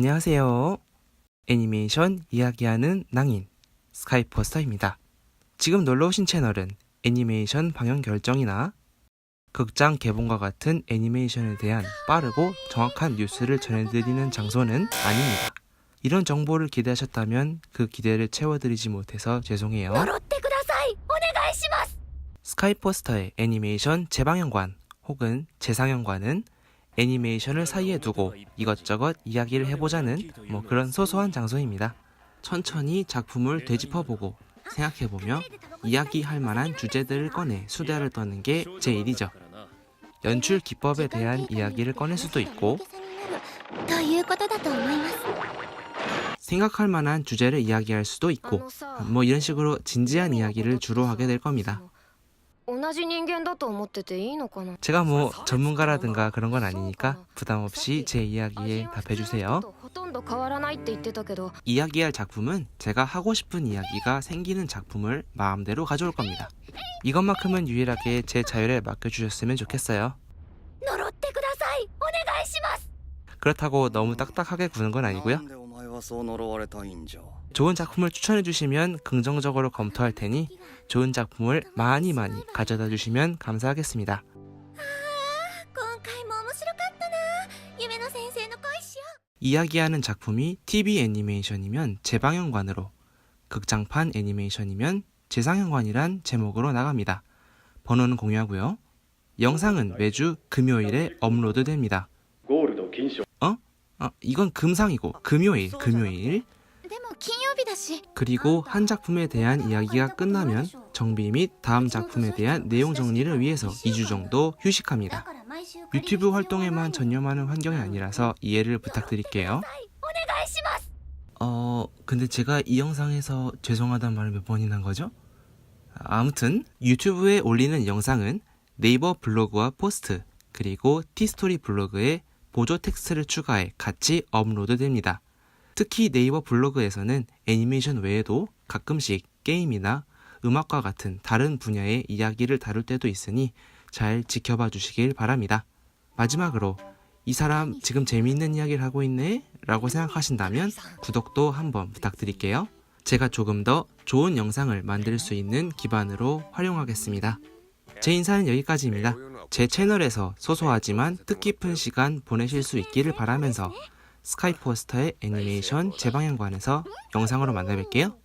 안녕하세요. 애니메이션 이야기하는 낭인 스카이퍼스터입니다. 지금 놀러 오신 채널은 애니메이션 방영 결정이나 극장 개봉과 같은 애니메이션에 대한 빠르고 정확한 뉴스를 전해드리는 장소는 아닙니다. 이런 정보를 기대하셨다면 그 기대를 채워드리지 못해서 죄송해요. 스카이포스터의 애니메이션 재방영관 혹은 재상영관은 애니메이션을 사이에 두고 이것저것 이야기를 해보자는 뭐 그런 소소한 장소입니다. 천천히 작품을 되짚어보고 생각해보며 이야기할 만한 주제들을 꺼내 수다를 떠는 게 제 일이죠. 연출 기법에 대한 이야기를 꺼낼 수도 있고 생각할 만한 주제를 이야기할 수도 있고 뭐 이런 식으로 진지한 이야기를 주로 하게 될 겁니다. 同じ人間だと思ってていいのかな 제가 뭐 전문가라든가 그런 건 아니니까 부담 없이 제 이야기에 답해주세요. ほとんど変わらないって言ってたけど 이야기할 작품은 제가 하고 싶은 이야기가 생기는 작품을 마음대로 가져올 겁니다. 이것만큼은 유일하게 제 자율에 맡겨주셨으면 좋겠어요. 呪ってくださいお願いします 그렇다고 너무 딱딱하게 구는 건 아니고요. 좋은 작품을 추천해 주시면 긍정적으로 검토할 테니 좋은 작품을 많이 많이 가져다 주시면 감사하겠습니다. 아, 이야기하는 작품이 TV 애니메이션이면 재방영관으로, 극장판 애니메이션이면 재상영관이란 제목으로 나갑니다. 번호는 공유하고요. 영상은 매주 금요일에 업로드됩니다. 아, 이건 금상이고 금요일, 금요일. 그리고 한 작품에 대한 이야기가 끝나면 정비 및 다음 작품에 대한 내용 정리를 위해서 2주 정도 휴식합니다. 유튜브 활동에만 전념하는 환경이 아니라서 이해를 부탁드릴게요. 어, 근데 제가 이 영상에서 죄송하단 말을 몇 번이나 한 거죠? 아무튼 유튜브에 올리는 영상은 네이버 블로그와 포스트, 그리고 티스토리 블로그에 보조 텍스트를 추가해 같이 업로드됩니다. 특히 네이버 블로그에서는 애니메이션 외에도 가끔씩 게임이나 음악과 같은 다른 분야의 이야기를 다룰 때도 있으니 잘 지켜봐 주시길 바랍니다. 마지막으로 이 사람 지금 재미있는 이야기를 하고 있네? 라고 생각하신다면 구독도 한번 부탁드릴게요. 제가 조금 더 좋은 영상을 만들 수 있는 기반으로 활용하겠습니다. 제 인사는 여기까지입니다. 제 채널에서 소소하지만 뜻깊은 시간 보내실 수 있기를 바라면서 스카이포스터의 애니메이션 재방영관에서 영상으로 만나뵐게요.